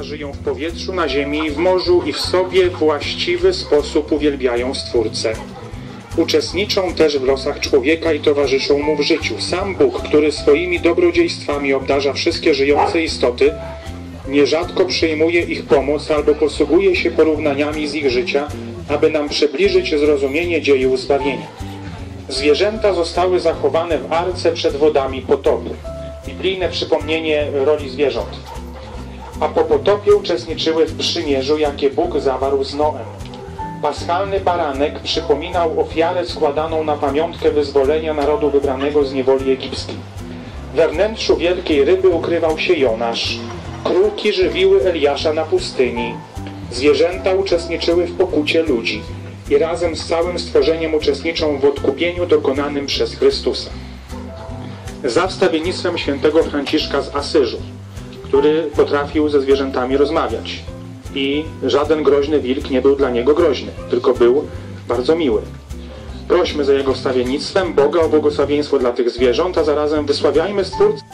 Żyją w powietrzu, na ziemi w morzu i w sobie właściwy sposób uwielbiają Stwórcę. Uczestniczą też w losach człowieka i towarzyszą mu w życiu. Sam Bóg, który swoimi dobrodziejstwami obdarza wszystkie żyjące istoty, nierzadko przyjmuje ich pomoc albo posługuje się porównaniami z ich życia, aby nam przybliżyć zrozumienie dzieju zbawienia. Zwierzęta zostały zachowane w arce przed wodami potopu. Biblijne przypomnienie roli zwierząt. A po potopie uczestniczyły w przymierzu, jakie Bóg zawarł z Noem. Paschalny baranek przypominał ofiarę składaną na pamiątkę wyzwolenia narodu wybranego z niewoli egipskiej. We wnętrzu wielkiej ryby ukrywał się Jonasz. Kruki żywiły Eliasza na pustyni. Zwierzęta uczestniczyły w pokucie ludzi i razem z całym stworzeniem uczestniczą w odkupieniu dokonanym przez Chrystusa. Za wstawiennictwem świętego Franciszka z Asyżu, który potrafił ze zwierzętami rozmawiać. I żaden groźny wilk nie był dla niego groźny, tylko był bardzo miły. Prośmy za jego wstawiennictwem Boga o błogosławieństwo dla tych zwierząt, a zarazem wysławiajmy Stwórcę.